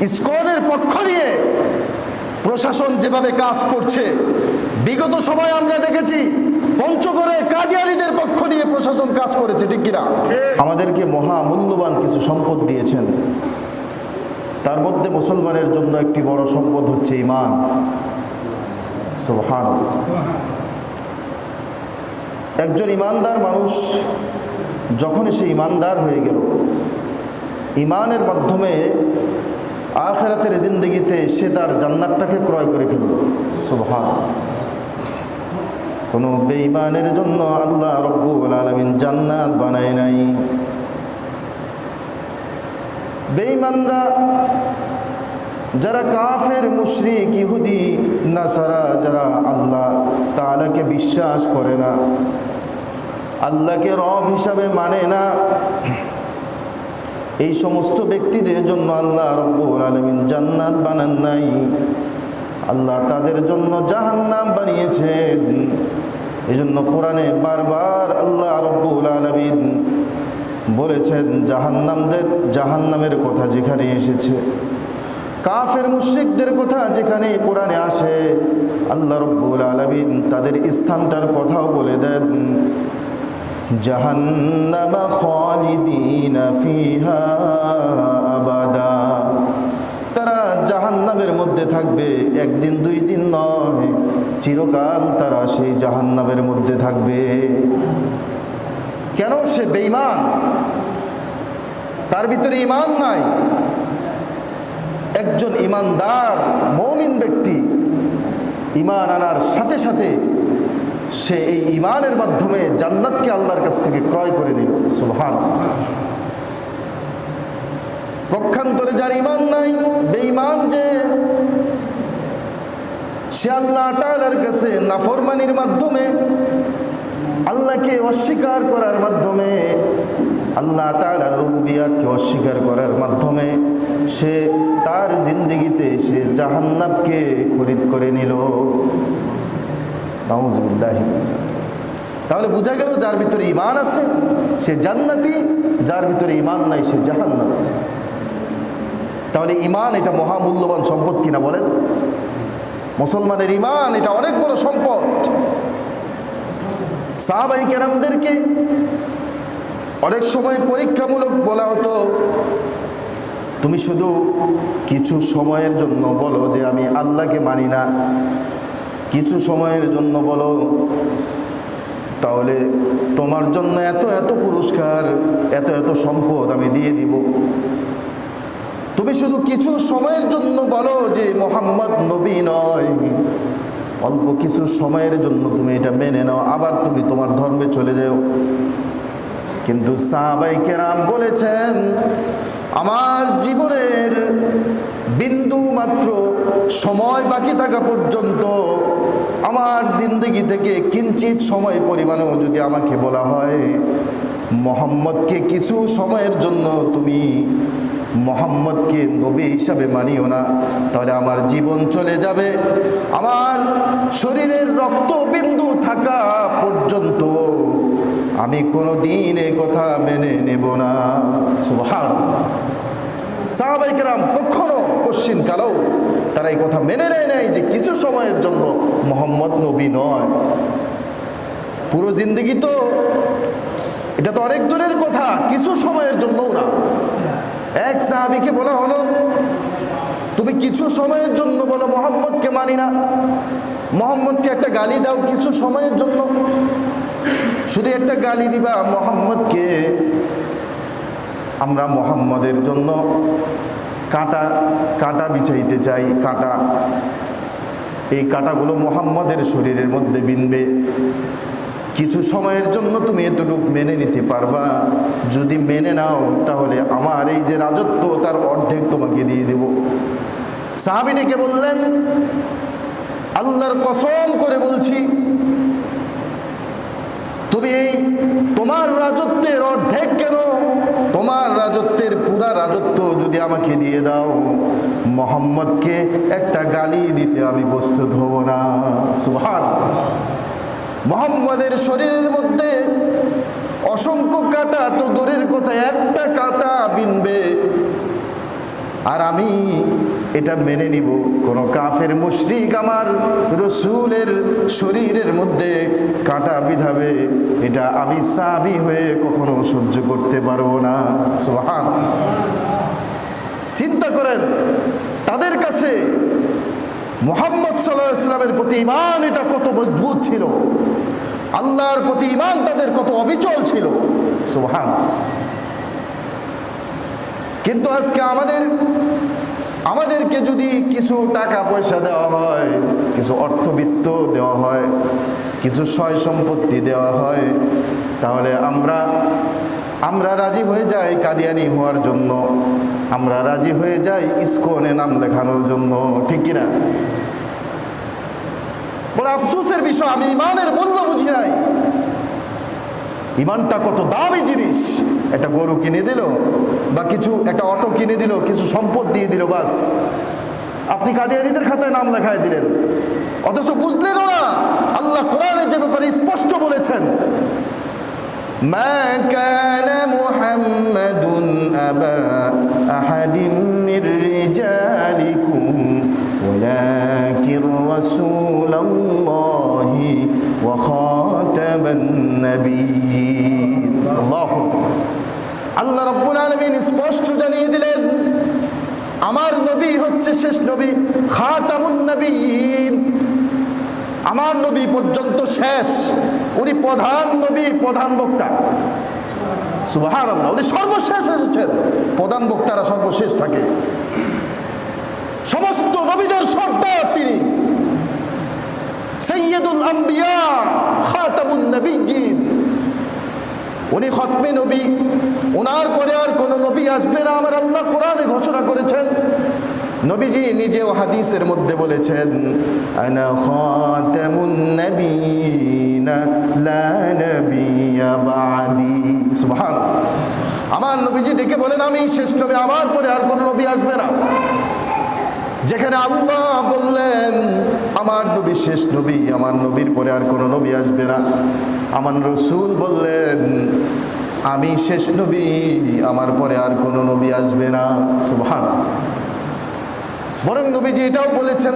ইসকনের পক্ষ নিয়ে প্রশাসন যেভাবে কাজ করছে বিগত সময় আমরা দেখেছি পঞ্চগড়ে কাদিয়ারিদের পক্ষ নিয়ে প্রশাসন কাজ করেছে ঠিক কিনা? আমাদেরকে মহা মূল্যবান কিছু সম্পদ দিয়েছেন। তার মধ্যে মুসলমানের জন্য একটি বড় সম্পদ হচ্ছে ইমান সুবহান একজন ইমানদার মানুষ যখন সে ইমানদার হয়ে গেল ইমানের মাধ্যমে আখেরাতের জিন্দগিতে সে তার জান্নাতটাকে ক্রয় করে ফেলল। সুবহান। কোনো বেঈমানের জন্য আল্লাহ রব্বুল আলমিন জান্নাত বানায় নাই। বেঈমানরা যারা কাফের, মুশরিক, ইহুদি, নাসারা, যারা আল্লাহ তাআলাকে বিশ্বাস করে না, আল্লাহকে রব হিসাবে মানে না এই সমস্ত ব্যক্তিদের জন্য আল্লাহ রব্বুল আলমিন জান্নাত বানান নাই। আল্লাহ তাদের জন্য জাহান্নাম বানিয়েছেন। এই জন্য কোরআনে বারবার আল্লাহ রব্বুল আলমিন বলেছেন, জাহান্নামদের, জাহান্নামের কথা যেখানে এসেছে, কাফের মুশ্রিকদের কথা যেখানে কোরআনে আসে, আল্লাহ রব্বুল আলমিন তাদের স্থানটার কথাও বলে দেন। জাহান্নামা খালিদিনা ফিহা আবাদা। তারা জাহান্নামের মধ্যে থাকবে, একদিন দুই দিন নয়, চিরকাল তারা সেই জাহান্নামের মধ্যে থাকবে। কেন সে বেঈমান? তার ভিতরে ইমান নাই। একজন ইমানদার মমিন ব্যক্তি ইমান আনার সাথে সাথে সে এই ইমানের মাধ্যমে জান্নাতকে আল্লাহর কাছ থেকে ক্রয় করে নিল। সুবহান পক্ষান্তরে যার ইমান নাই, বেঈমান যে, সে আল্লাহ তাআলার কাছে নাফরমানির মাধ্যমে, আল্লাহকে অস্বীকার করার মাধ্যমে, আল্লাহ তাআলার রুবুবিয়াতকে অস্বীকার করার মাধ্যমে সে তার জিন্দগিতে সে জাহান্নাবকে খরিদ করে নিল। তাহলে বোঝা গেল যার ভিতরে ইমান আছে, সে জান্নাতি, যার ভিতরে ইমান নাই, সে জাহান্নাম। তাহলে ইমান এটা মহামূল্যবান সম্পদ কিনা বলেন? মুসলমানের ইমান এটা অনেক বড় সম্পদ। সাহাবাই কেরামদেরকে অনেক সময় পরীক্ষামূলক বলা হতো, তুমি শুধু কিছু সময়ের জন্য বলো যে আমি আল্লাহকে মানি না কিছু সময়ের জন্য বলো। তাহলে তোমার জন্য এত এত পুরস্কার, এত এত সম্পদ আমি দিয়ে দিব। তুমি শুধু কিছু সময়ের জন্য বলো যে মোহাম্মদ নবী নয়। অল্প কিছু সময়ের জন্য তুমি এটা মেনে নাও, আবার তুমি তোমার ধর্মে চলে যাও। কিন্তু সাহাবাই কেরাম বলেছেন, আমার জীবনের বিন্দু মাত্র সময় বাকি থাকা পর্যন্ত আমার জিন্দগি থেকে কিঞ্চিত সময় পরিমাণেও যদি আমাকে বলা হয়, মোহাম্মদকে কিছু সময়ের জন্য তুমি মোহাম্মদকে নবী হিসাবে মানিও না, তাহলে আমার জীবন চলে যাবে। আমার শরীরের রক্তবিন্দু থাকা পর্যন্ত আমি কোনো দিন এ কথা মেনে নেব না। সুবহান সাহাবাইকেরাম কখনো কশ্চিন কালেও তারা এই কথা মেনে নেয় নাই যে কিছু সময়ের জন্য মোহাম্মদ নবী নয়। পুরো জিন্দগি তো এটা তো অনেক দূরের কথা, কিছু সময়ের জন্যও না। এক সাহাবিকে বলা হলো, তুমি কিছু সময়ের জন্য বলো, মোহাম্মদকে মানি না। মোহাম্মদকে একটা গালি দাও কিছু সময়ের জন্য। শুধু একটা গালি দিবা মোহাম্মদকে। আমরা মোহাম্মদের জন্য কাঁটা কাঁটা বিছাইতে চাই, কাঁটা। এই কাঁটাগুলো মোহাম্মদের শরীরের মধ্যে বিনবে। কিছু সময়ের জন্য তুমি এতটুকু মেনে নিতে পারবা। যদি মেনে নাও, তাহলে আমার এই যে রাজত্ব, তার অর্ধেক তোমাকে দিয়ে দেব। সাহাবিনীকে বললেন, আল্লাহর কসম করে বলছি, তুমি এই তোমার রাজত্বের অর্ধেক কেন তোমার রাজত্বের পুরা রাজত্ব যদি আমাকে দিয়ে দাও, মোহাম্মদকে একটা গালি দিতে আমি প্রস্তুত হব না। সুহান মোহাম্মদের শরীরের মধ্যে অসংখ্য কাটা, তো দূরের কথা একটা কাটা বিনবে। আর আমি এটা মেনে নিব। কোন কাফের মুশরিক আমার রসুলের শরীরের মধ্যে কাঁটা বিধাবে। এটা আমি সাবি হয়ে কখনো সহ্য করতে পারব না। সোহান চিন্তা করেন, তাদের কাছে মোহাম্মদ সাল্লাহ ইসলামের প্রতি ইমান এটা কত মজবুত ছিল? আল্লাহর প্রতি ইমান তাদের কত অবিচল ছিল? সোহান কিন্তু আজকে আমাদের আমাদেরকে যদি কিছু টাকা পয়সা দেওয়া হয়, কিছু অর্থবিত্ত দেওয়া হয়, কিছু সয় সম্পত্তি দেওয়া হয়, তাহলে আমরা আমরা রাজি হয়ে যাই কাদিয়ানি হওয়ার জন্য। আমরা রাজি হয়ে যাই ইস্কনে নাম লেখানোর জন্য, ঠিক কিনা? বড় আফসোসের বিষয়, আমি ইমানের মূল্য বুঝি নাই। ইমানটা কত দামি জিনিস একটা গরু কিনে দিল বা কিছু একটা অটো কিনে দিল কিছু সম্পদ দিয়ে দিল বাস আপনি কাদিয়ানিদের খাতায় নাম লেখায় দিলেন অথচ বুঝলেনও না আল্লাহ কোরআনে যে ব্যাপারে স্পষ্ট বলেছেন ما كان محمد أبا أحد من رجالكم ولكن رسول الله وخاتم النبيين الله আল্লাহ রব্বুল আলমিন স্পষ্ট জানিয়ে দিলেন আমার নবী হচ্ছে শেষ নবী খাতামুন নবীন আমার নবী পর্যন্ত শেষ উনি প্রধান নবী প্রধান বক্তা সুবাহার উনি সর্বশেষ এসেছেন প্রধান বক্তারা সর্বশেষ থাকে সমস্ত নবীদের সর্দার তিনি সৈয়দুল আম্বিয়া, খাতামুন নবীন উনি খতমে নবী ওনার পরে আর কোন নবী আসবে না, আমার আল্লাহ কোরআনে ঘোষণা করেছেন। নবীজি নিজেও হাদিসের মধ্যে বলেছেন, আনা খাতামুন নবীনা লা নবিয়্যা বাদি। সুবহানাল্লাহ। আমার নবীজি ডেকে বলেন, আমি শেষ নবী, আমার পরে আর কোন নবী আসবে না। যেখানে আল্লাহ বললেন আমার নবী, শেষ নবী, আমার নবীর পরে আর কোনো নবী আসবে না। আমার রসুল বললেন, আমি শেষ নবী, আমার পরে আর কোনো নবী আসবে না। সুভান বরং নবীজি এটাও বলেছেন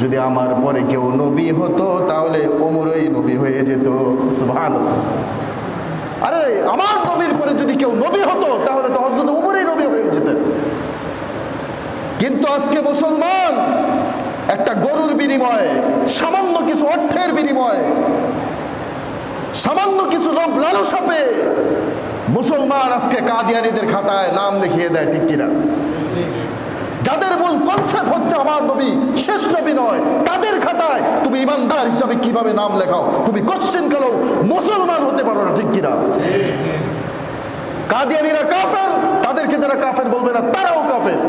যদি আমার পরে কেউ নবী হতো, তাহলে ওমরই নবী হয়ে যেত। সুবহানাল্লাহ। আরে, আমার নবীর পরে যদি কেউ নবী হতো, তাহলে তো হজরত উমরই নবী হয়ে যেতেন কিন্তু আজকে মুসলমান একটা গরুর বিনিময়ে সামান্য কিছু অর্থের বিনিময়ে সামান্য কিছু লোক লালসা পেয়ে মুসলমান আজকে কাদিয়ানিদের খাতায় নাম লিখিয়ে দেয় ঠিক কিনা? যাদের মূল কনসেপ্ট হচ্ছে আমার নবী শেষ নবী নয় তাদের খাতায় তুমি ইমানদার হিসাবে কীভাবে নাম লেখাও? তুমি কোশ্চেন কালো মুসলমান হতে পারো না ঠিক কিনা? কাদিয়ানিরা কাফের তাদেরকে যারা কাফের বলবে না তারাও কাফের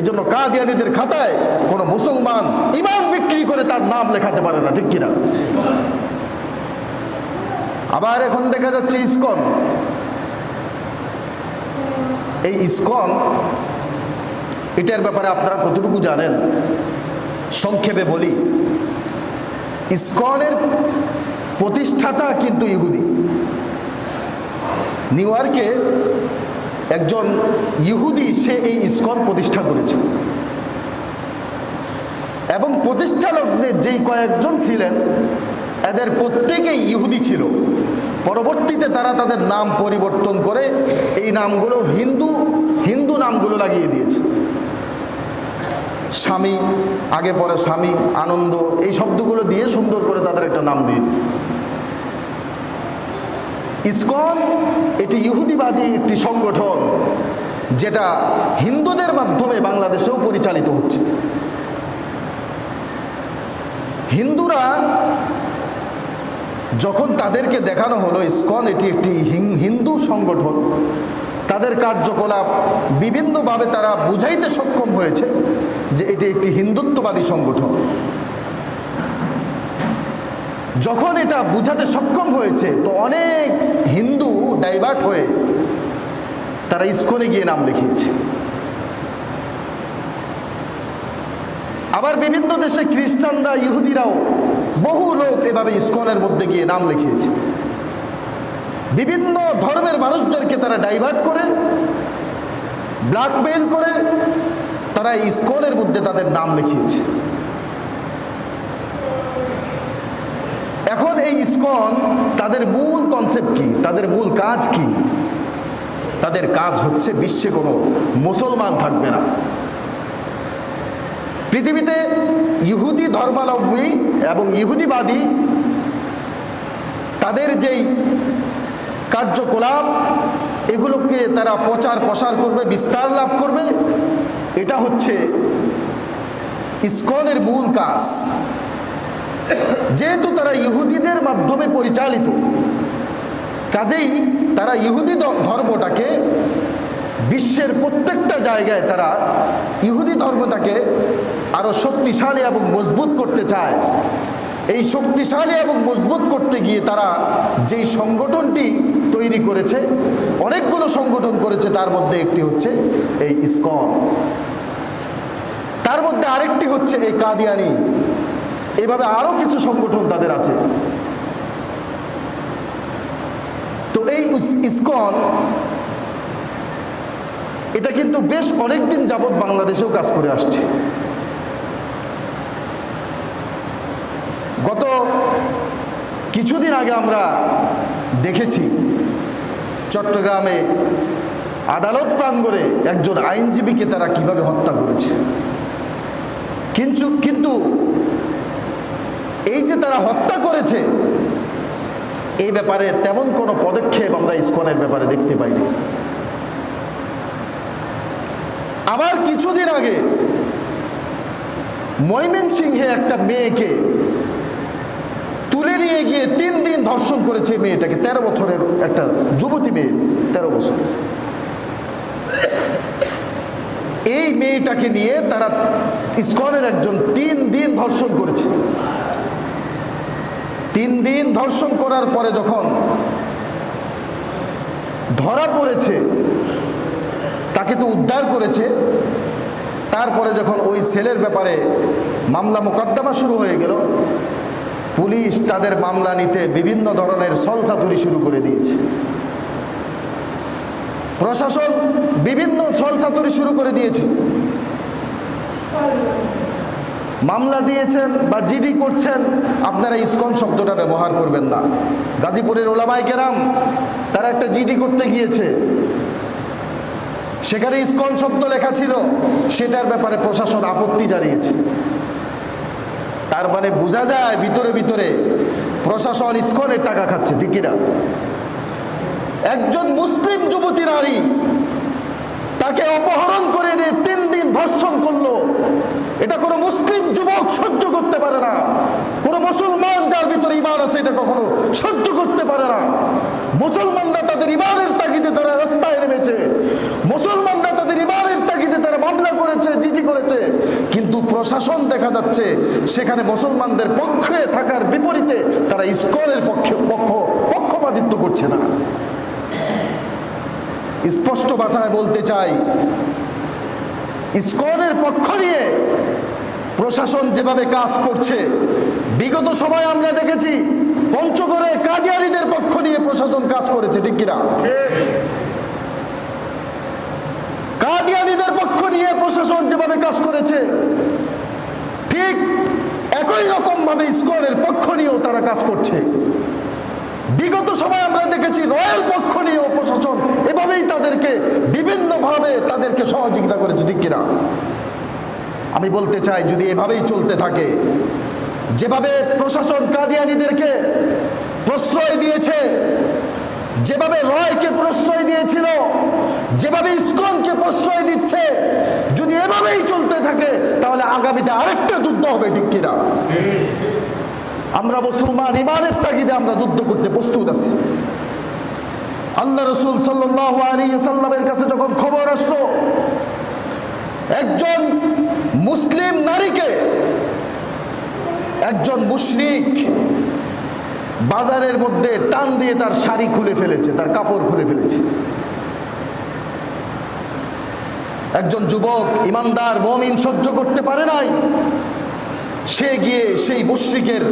এই জন্য কাদিয়ানিদের খাতায় কোনো মুসলমান ইমান বিক্রি করে তার নাম লেখাতে পারে না, ঠিক কিনা? আবার এখন দেখা যাচ্ছে ইসকন। এই ইসকন, এটার ব্যাপারে আপনারা কতটুকু জানেন? সংক্ষেপে বলি, ইসকনের প্রতিষ্ঠাতা কিন্তু ইহুদি। নিউ ইয়র্কে একজন ইহুদি, সে এই ইস্কন প্রতিষ্ঠা করেছে। এবং প্রতিষ্ঠা প্রতিষ্ঠালকদের যেই কয়েকজন ছিলেন, এদের প্রত্যেকেই ইহুদি ছিল। পরবর্তীতে তারা তাদের নাম পরিবর্তন করে এই নামগুলো হিন্দু হিন্দু নামগুলো লাগিয়ে দিয়েছে। স্বামী, আগে পরে স্বামী, আনন্দ, এই শব্দগুলো দিয়ে সুন্দর করে তাদের একটা নাম দিয়েছে। ইসকন, এটি ইহুদিবাদী একটি সংগঠন যেটা হিন্দুদের মাধ্যমে বাংলাদেশেও পরিচালিত হচ্ছে। হিন্দুরা যখন তাদেরকে দেখানো হলো ইসকন, এটি একটি হিন্দু সংগঠন, তাদের কার্যকলাপ বিভিন্নভাবে তারা বুঝাইতে সক্ষম হয়েছে যে এটি একটি হিন্দুত্ববাদী সংগঠন। যখন এটা বুঝাতে সক্ষম হয়েছে, তো অনেক হিন্দু ডাইভার্ট হয়ে তারা ইস্কনে গিয়ে নাম লিখিয়েছে। আবার বিভিন্ন দেশে খ্রিস্টানরা, ইহুদিরাও বহু লোক এভাবে ইস্কনের মধ্যে গিয়ে নাম লিখিয়েছে। বিভিন্ন ধর্মের মানুষদেরকে তারা ডাইভার্ট করে ব্ল্যাকমেইল করে, তারা ইস্কনের মধ্যে তাদের নাম লিখিয়েছে এখন এই ইস্কন তাদের মূল কনসেপ্ট কি? তাদের মূল কাজ কি? তাদের কাজ হচ্ছে বিশ্বে কোনো মুসলমান থাকবে না। পৃথিবীতে ইহুদি ধর্মাবলম্বী এবং ইহুদিবাদী, তাদের যেই কার্যকলাপ, এগুলোকে তারা প্রচার প্রসার করবে, বিস্তার লাভ করবে, এটা হচ্ছে ইস্কনের মূল কাজ। যেহেতু তারা ইহুদিদের মাধ্যমে পরিচালিত, কাজেই তারা ইহুদি ধর্মটাকে বিশ্বের প্রত্যেকটা জায়গায় তারা ইহুদি ধর্মটাকে আরও শক্তিশালী এবং মজবুত করতে চায়। এই শক্তিশালী এবং মজবুত করতে গিয়ে তারা যেই সংগঠনটি তৈরি করেছে, অনেকগুলো সংগঠন করেছে, তার মধ্যে একটি হচ্ছে এই ইসকন। তার মধ্যে আরেকটি হচ্ছে এই কাদিয়ানি। এইভাবে আরও কিছু সংগঠন তাদের আছে। তো এই ইস- ইসকন, এটা কিন্তু বেশ অনেকদিন যাবৎ বাংলাদেশেও কাজ করে আসছে। গত কিছুদিন আগে আমরা দেখেছি, চট্টগ্রামে আদালত প্রাঙ্গণে একজন আইনজীবীকে তারা কীভাবে হত্যা করেছে। কিন্তু কিন্তু এই যে তারা হত্যা করেছে, এই ব্যাপারে তেমন কোনো পদক্ষেপ আমরা ইস্কনের ব্যাপারে দেখতে পাইনি। আবার কিছুদিন আগে ময়মনসিংহে একটা মেয়েকে তুলে নিয়ে গিয়ে তিন দিন ধর্ষণ করেছে মেয়েটাকে, তেরো বছরের একটা যুবতী মেয়ে, তেরো বছর। এই মেয়েটাকে নিয়ে তারা ইস্কনের একজন তিন দিন ধর্ষণ করেছে। তিন দিন ধর্ষণ করার পরে যখন ধরা পড়েছে, তাকে তো উদ্ধার করেছে, তারপরে যখন ওই ছেলের ব্যাপারে মামলা মোকদ্দমা শুরু হয়ে গেল, পুলিশ তাদের মামলা নিতে বিভিন্ন ধরনের সলচাতুরি শুরু করে দিয়েছে। প্রশাসন বিভিন্ন ছলচাতুরি শুরু করে দিয়েছে। মামলা দিয়েছেন বা জিডি করছেন, আপনারা ইস্কন শব্দটা ব্যবহার করবেন না। গাজীপুরের ওলামাই কেরাম, তারা একটা জিডি করতে গিয়েছে। সেখানে ইসকন শব্দ লেখা ছিল, সেটার ব্যাপারে প্রশাসন আপত্তি জানিয়েছে। তার মানে বোঝা যায় ভিতরে ভিতরে প্রশাসন ইসকনের টাকা খাচ্ছে ঠিকিরা একজন মুসলিম যুবতী নারী তাকে অপহরণ করে দিয়ে তিন দিন ধর্ষণ করল। এটা কোনো মুসলিম যুবক সহ্য করতে পারে না। কোনো মুসলমান যার ভিতরে ইমান আছে, এটা কখনো সহ্য করতে পারে না। মুসলমানরা তাদের ইমানের তাগিদে তারা রাস্তায় নেমেছে। মুসলমানরা তাদের ইমানের তাগিদে তারা মামলা করেছে, জিডি করেছে। কিন্তু প্রশাসন দেখা যাচ্ছে, সেখানে মুসলমানদের পক্ষে থাকার বিপরীতে তারা ইস্কনের পক্ষে, পক্ষ, পক্ষপাতিত্ব করছে না। স্পষ্ট ভাষায় বলতে চাই ইসকনের পক্ষ নিয়ে প্রশাসন যেভাবে কাজ করছে, বিগত সময় আমরা দেখেছি পঞ্চগড়ে কাদিয়ারিদের পক্ষ নিয়ে প্রশাসন কাজ করেছে, ঠিক কিনা? কাদিয়ানিদের পক্ষ নিয়ে প্রশাসন যেভাবে কাজ করেছে, ঠিক একই রকম ভাবে ইসকনের পক্ষ নিয়েও তারা কাজ করছে। বিগত সময় আমরা দেখেছি রয়্যাল পক্ষ নিয়েও প্রশাসন এভাবেই তাদেরকে বিভিন্নভাবে তাদেরকে সহযোগিতা করেছে, ঠিক কিনা? আমি বলতে চাই, যদি এভাবেই চলতে থাকে, যেভাবে প্রশাসন কাদিয়ানিদেরকে প্রশ্রয় দিয়েছে, যেভাবে রয়কে প্রশ্রয় দিয়েছিল, যেভাবে ইসকনকে প্রশ্রয় দিচ্ছে, যদি এভাবেই চলতে থাকে, তাহলে আগামীতে আরেকটা যুদ্ধ হবে, ঠিক কিনা? আমরা মুসলমান ইমানের তাগিদে আমরা যুদ্ধ করতে প্রস্তুত আছি। আল্লাহ রসুল সাল্লামের কাছে যখন খবর আসলো, একজন মুসলিম নারীকে একজন মুশরিক বাজারের মধ্যে টান দিয়ে তার শাড়ি খুলে ফেলেছে, তার কাপড় খুলে ফেলেছে। একজন যুবক, ইমানদার, মমিন সহ্য করতে পারে নাই। সে গিয়ে সেই মুশ্রিকের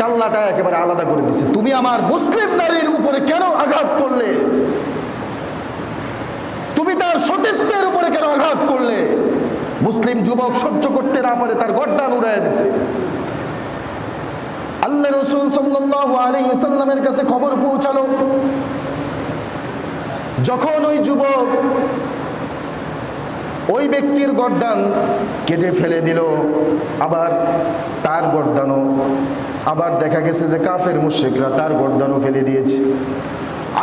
কাল্লাটা একেবারে আলাদা করে দিছে। তুমি আমার মুসলিম নারীর উপরে কেন আঘাত করলে? তুমি তার সতীত্বের উপরে কেন আঘাত করলে? মুসলিম যুবক সহ্য করতে না পারে তার গড্ডান উড়াই দিছে। আল্লাহ রসুল সাল্লাল্লাহু আলাইহি সাল্লামের কাছে খবর পৌঁছালো। যখন ওই যুবক ওই ব্যক্তির গরদান কেটে ফেলে দিল। আবার তার গর্দানও, আবার দেখা গেছে যে কাফের মুশ্রিকরা তার গরদানও ফেলে দিয়েছে।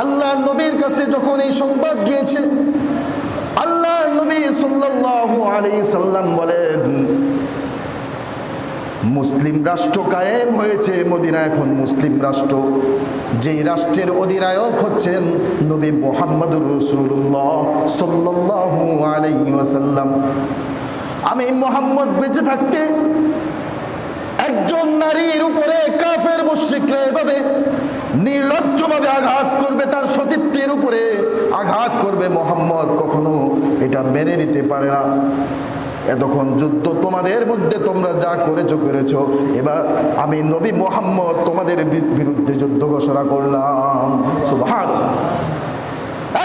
আল্লাহ নবীর কাছে যখন এই সংবাদ গিয়েছে, আল্লাহ নবী সাল্লাল্লাহু আলাইহি সাল্লাম বলেন মুসলিম রাষ্ট্র কায়েম হয়েছে মদিনা এখন মুসলিম রাষ্ট্র। যেই রাষ্ট্রের অধিনায়ক হচ্ছেন নবী মোহাম্মদুর রসুল্লাহ সাল্লাল্লাহু আলাইহি ওয়াসাল্লাম। আমি মোহাম্মদ বেঁচে থাকতে একজন নারীর উপরে কাফের মুশ্রিকরা এভাবে নির্লজ্জভাবে আঘাত করবে, তার সতীত্বের উপরে আঘাত করবে মোহাম্মদ কখনো। এটা মেনে নিতে পারে না। এতক্ষণ যুদ্ধ তোমাদের মধ্যে তোমরা যা করেছ করেছ। এবার আমি নবী মোহাম্মদ তোমাদের বিরুদ্ধে যুদ্ধ ঘোষণা করলাম। সুভান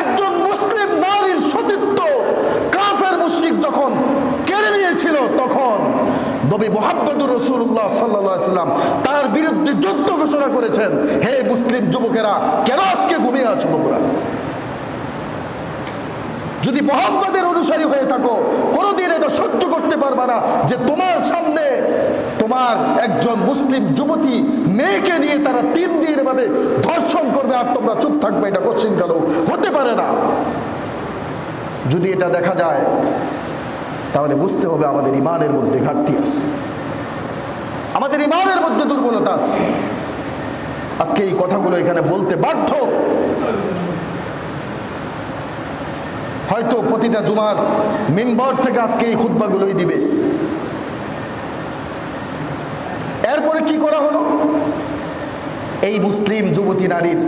একজন মুসলিম নারীর সতীত্ব কাফের মুশরিক যখন কেড়ে নিয়েছিল, তখন নবী মোহাম্মদুর রসুল্লাহ সাল্লাহ সাল্লাম তার বিরুদ্ধে যুদ্ধ ঘোষণা করেছেন, হে মুসলিম যুবকেরা, কেন আজকে ঘুমিয়ে আছো তোমরা? যদি মোহাম্মদের অনুসারী হয়ে থাকো। কোনোদিন এটা সহ্য করতে পারবা না যে তোমার সামনে তোমার একজন মুসলিম যুবতী মেয়েকে নিয়ে তারা তিন দিন এভাবে ধর্ষণ করবে আর তোমরা চুপ থাকবে, এটা কোশ্চিন কালো হতে পারে না। যদি এটা দেখা যায়, তাহলে বুঝতে হবে আমাদের ইমানের মধ্যে ঘাটতি আছে। আমাদের ইমানের মধ্যে দুর্বলতা আছে। আজকে এই কথাগুলো এখানে বলতে বাধ্য হয়তো প্রতিটা জুমার মেম্বার থেকে আজকে এই খুদ্বাগুলোই দিবে। এরপরে কি করা হলো? এই মুসলিম যুবতী নারীর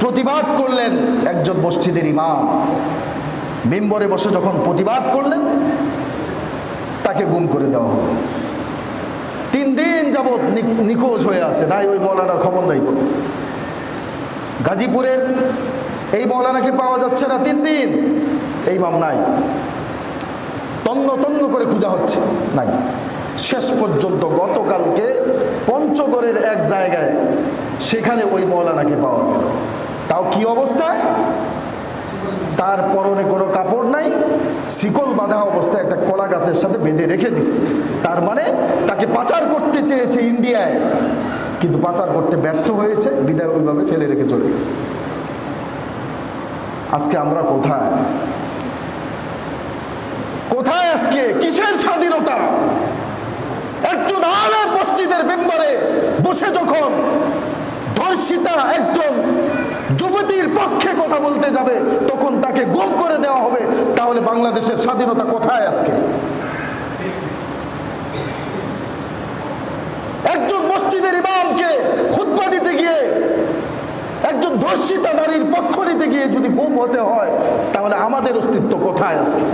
প্রতিবাদ করলেন একজন মসজিদের ইমাম। মেম্বরে বসে যখন প্রতিবাদ করলেন, তাকে গুম করে দেওয়া হলো। তিন দিন যাবৎ নিখোঁজ হয়ে আছে নাই ওই মৌলানার খবর নাই গাজীপুরের এই মৌলানাকে পাওয়া যাচ্ছে না তিন দিন। এই মাম নাই। তন্ন তন্ন করে খোঁজা হচ্ছে, নাই। শেষ পর্যন্ত গতকালকে পঞ্চগড়ের এক জায়গায় সেখানে ওই মৌলানাকে পাওয়া গেল। তাও কি অবস্থায়? তার পরনে কোনো কাপড় নাই, শিকল বাঁধা অবস্থায় একটা কলা গাছের সাথে বেঁধে রেখে দিচ্ছে তার মানে তাকে পাচার করতে চেয়েছে ইন্ডিয়ায়, কিন্তু পাচার করতে ব্যর্থ হয়েছে, বিদায় ওইভাবে ফেলে রেখে চলে গেছে। আজকে আমরা কোথায়? কোথায় আজকে? কিসের স্বাধীনতা? একজন আলেম মসজিদের মেম্বারে বসে যখন ধর্ষিতা একজন যুবতীর পক্ষে কথা বলতে যাবে, তখন তাকে গুম করে দেওয়া হবে। তাহলে বাংলাদেশের স্বাধীনতা কোথায় আজকে? একজন মসজিদের ইমামকে খুতবা দিতে গিয়ে একজন ধর্ষিতা নারীর পক্ষ নিতে গিয়ে যদি গুম হতে হয়, তাহলে আমাদের অস্তিত্ব কোথায় আজকে?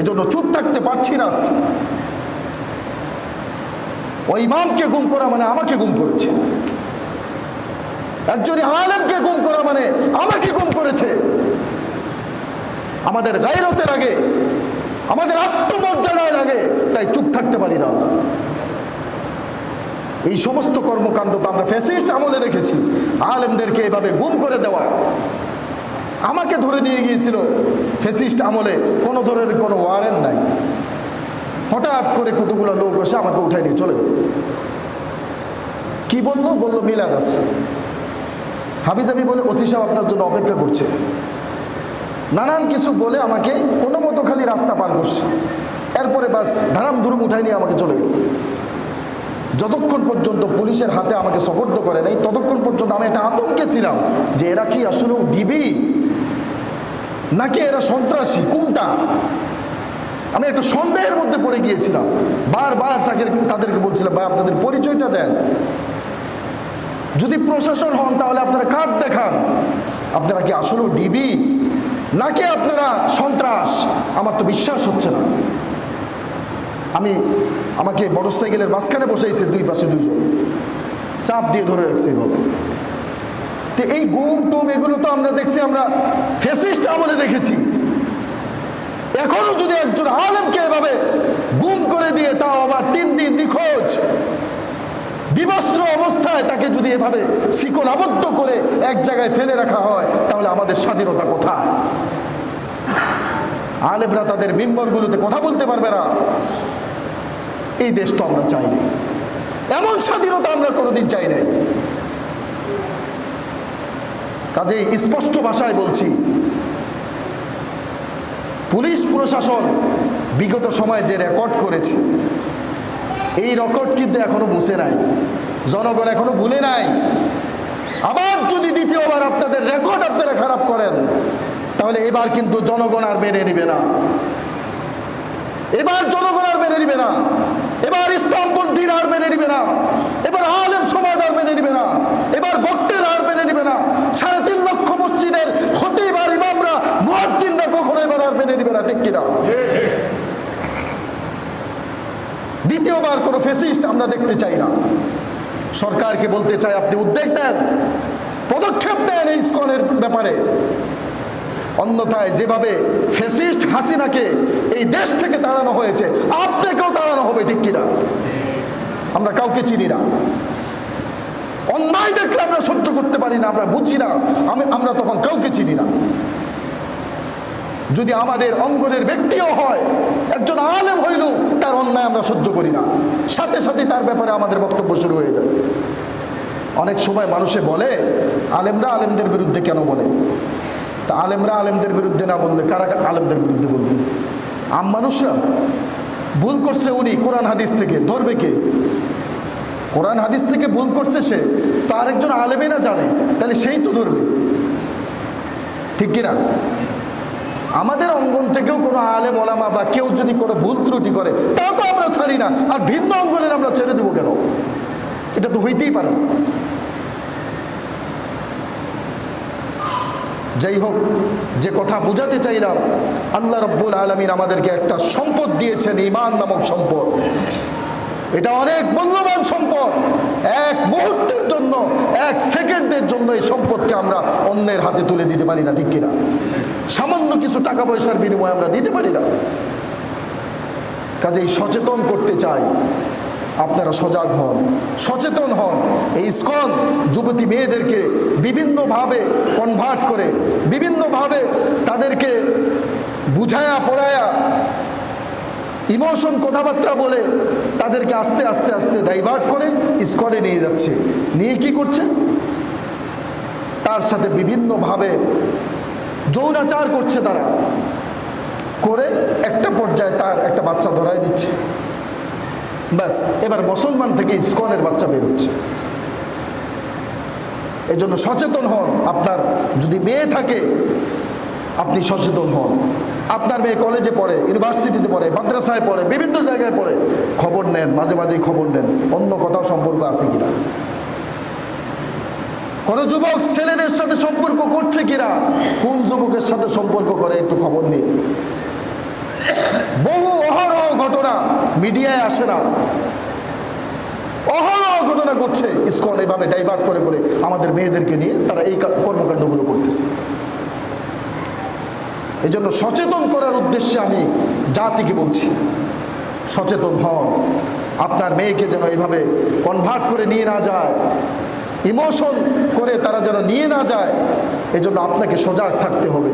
এজন্য চুপ থাকতে পারছি না আজকে। ওই ইমামকে গুম করা মানে আমাকে গুম করেছে। একজন আলেমকে গুম করা মানে আমাকে গুম করেছে। আমাদের গায়রতে লাগে আমাদের আত্মমর্যাদায় লাগে তাই চুপ থাকতে পারি না আমরা। এই সমস্ত কর্মকাণ্ড তো আমরা ফ্যাসিস্ট আমলে দেখেছি। আলেমদেরকে এভাবে গুম করে দেওয়া। আমাকে ধরে নিয়ে গিয়েছিল ফ্যাসিস্ট আমলে। কোনো ধরনের কোনো ওয়ারেন্ট নাই। হঠাৎ করে কতগুলো লোক এসে আমাকে উঠাই নিয়ে চলে কি বলল? বলল, মিলাদ আছে। হাবিজাবি বলে, ওসি সাহেব আপনার জন্য অপেক্ষা করছে। নানান কিছু বলে আমাকে কোনো মতো খালি রাস্তা পার করছে। এরপরে বাস ধারাম ধুরুম উঠাই নিয়ে আমাকে চলে গেল। যতক্ষণ পর্যন্ত পুলিশের হাতে আমাকে সফর্দ করে নাই, ততক্ষণ পর্যন্ত আমি একটা আতঙ্কে ছিলাম যে এরা কি আসলে দিবি নাকি এরা সন্ত্রাসী? কোনটা? আমি একটা সন্দেহের মধ্যে পড়ে গিয়েছিলাম। বারবার তাকে তাদেরকে বলছিলাম, ভাই, আপনাদের পরিচয়টা দেন। যদি প্রশাসন হন, তাহলে আপনারা কার্ড দেখান? আপনারা কি আসলেও ডিবি নাকি আপনারা সন্ত্রাস? আমার তো বিশ্বাস হচ্ছে না। আমি আমাকে মোটরসাইকেলের মাঝখানে বসাইছে দুই পাশে দুজন চাপ দিয়ে ধরে রাখছে তো এই গুম টুম এগুলো তো আমরা দেখছি, আমরা ফেসিস্ট আমলে দেখেছি। এখনও যদি একজন আলেমকে এভাবে গুম করে দিয়ে তাও আবার তিন দিন নিখোঁজ, বিবস্ত্র অবস্থায় তাকে যদি এভাবে শিকল আবদ্ধ করে এক জায়গায় ফেলে রাখা হয়, তাহলে আমাদের স্বাধীনতা কোথায়? আলেমরা তাদের মিম্বরগুলোতে কথা বলতে পারবে না। এই দেশ তো আমরা চাইনি এমন স্বাধীনতা আমরা কোনোদিন চাই নাই। কাজেই স্পষ্ট ভাষায় বলছি, পুলিশ প্রশাসন বিগত সময়ে যে রেকর্ড করেছে, এই রেকর্ড কিন্তু এখনও মুছে নাই। জনগণ এখনও ভুলে নাই। আবার যদি দ্বিতীয়বার আপনাদের রেকর্ড আপনারা খারাপ করেন, তাহলে এবার কিন্তু জনগণ আর মেনে নিবে না। এবার জনগণ আর মেনে নিবে না। এবার ইসলামপন্থীরা আর মেনে নিবে না। এবার আলেম সমাজ আর মেনে নিবে না। এবার বক্তের আর মেনে নিবে না। সাড়ে তিন লক্ষ মসজিদের হতেই আর ইমামরা মুয়াজ্জিনরা কখনো এবার আর মেনে নিবে না, ঠিক কিনা? দ্বিতীয়বার কোনো ফেসিস্ট আমরা দেখতে চাই না। সরকারকে বলতে চাই, আপনি উদ্যোগ দেন, পদক্ষেপ দেন এই স্কলের ব্যাপারে। অন্যথায় যেভাবে ফেসিস্ট হাসিনাকে এই দেশ থেকে তাড়ানো হয়েছে, আপনাকেও তাড়ানো হবে, ঠিক কিনা? আমরা কাউকে চিনি না। অন্যায় দেখলে আমরা সহ্য করতে পারি না, আমরা বুঝি না। আমি, আমরা তখন কাউকে চিনি না। যদি আমাদের অঙ্গনের ব্যক্তিও হয়, একজন আলেম হইল তার অন্যায় আমরা সহ্য করি না। সাথে সাথে তার ব্যাপারে আমাদের বক্তব্য শুরু হয়ে যায়। অনেক সময় মানুষে বলে, আলেমরা আলেমদের বিরুদ্ধে কেন বলে? তা আলেমরা আলেমদের বিরুদ্ধে না বললে কারা আলেমদের বিরুদ্ধে বলবে? আম মানুষরা ভুল করছে উনি কোরআন হাদিস থেকে, ধরবে কে? কোরআন হাদিস থেকে ভুল করছে সে, তো আরেকজন আলেমে না জানে, তাহলে সেই তো ধরবে। ঠিক কিনা? আমাদের অঙ্গন থেকেও কোনো আলেম, ওলামা বা কেউ যদি কোনো ভুল ত্রুটি করে, তাও তো আমরা ছাড়ি না, আর ভিন্ন অঙ্গনের আমরা ছেড়ে দেবো কেন? এটা তো হইতেই পারে না। যাই হোক যে কথা বোঝাতে চাইলাম আল্লাহ রব্বুল আলমিন আমাদেরকে একটা সম্পদ দিয়েছেন ইমান নামক সম্পদ। এটা অনেক মূল্যবান সম্পদ। এক মুহূর্তের জন্য, এক সেকেন্ডের জন্য এই সম্পদকে আমরা অন্যের হাতে তুলে দিতে পারি না, ঠিক কিনা? সামান্য কিছু টাকা পয়সার বিনিময়ে আমরা দিতে পারি না। কাজেই সচেতন করতে চাই আপনারা সজাগ হন, সচেতন হন। এই স্কন যুবতী মেয়েদেরকে বিভিন্নভাবে কনভার্ট করে, বিভিন্নভাবে তাদেরকে বুঝায়া পড়ায়া ইমোশন কথাবার্তা বলে তাদেরকে আস্তে আস্তে আস্তে ডাইভার্ট করে স্কনে নিয়ে যাচ্ছে। নিয়ে কি করছে? তার সাথে বিভিন্নভাবে যৌনাচার করছে তারা। করে একটা পর্যায়ে তার একটা বাচ্চা ধরাই দিচ্ছে। ব্যাস, এবার মুসলমান থেকে ইস্কনের বাচ্চা বেরোচ্ছে জন্য সচেতন হন আপনার, যদি মেয়ে থাকে, আপনি সচেতন হন। আপনার মেয়ে কলেজে পড়ে ইউনিভার্সিটিতে পড়ে, মাদ্রাসায় পড়ে, বিভিন্ন জায়গায় পড়ে, খবর নেন, মাঝে মাঝেই খবর নেন, অন্য কোথাও সম্পর্ক আছে কিনা? কোন যুবক ছেলেদের সাথে সম্পর্ক করছে কিনা? কোন যুবকের সাথে সম্পর্ক করে, একটু খবর নিয়ে। বহু ঘটনা মিডিয়ায় আসে না। অহরহ ঘটনা করছে ইস্কন এভাবে ডাইভার্ট করে করে আমাদের মেয়েদেরকে নিয়ে তারা এই কর্মকাণ্ডগুলো করতেছে। এই জন্য সচেতন করার উদ্দেশ্যে আমি জাতিকে বলছি, সচেতন হন। আপনার মেয়েকে যেন এইভাবে কনভার্ট করে নিয়ে না যায় ইমোশন করে তারা যেন নিয়ে না যায়, এজন্য আপনাকে সজাগ থাকতে হবে।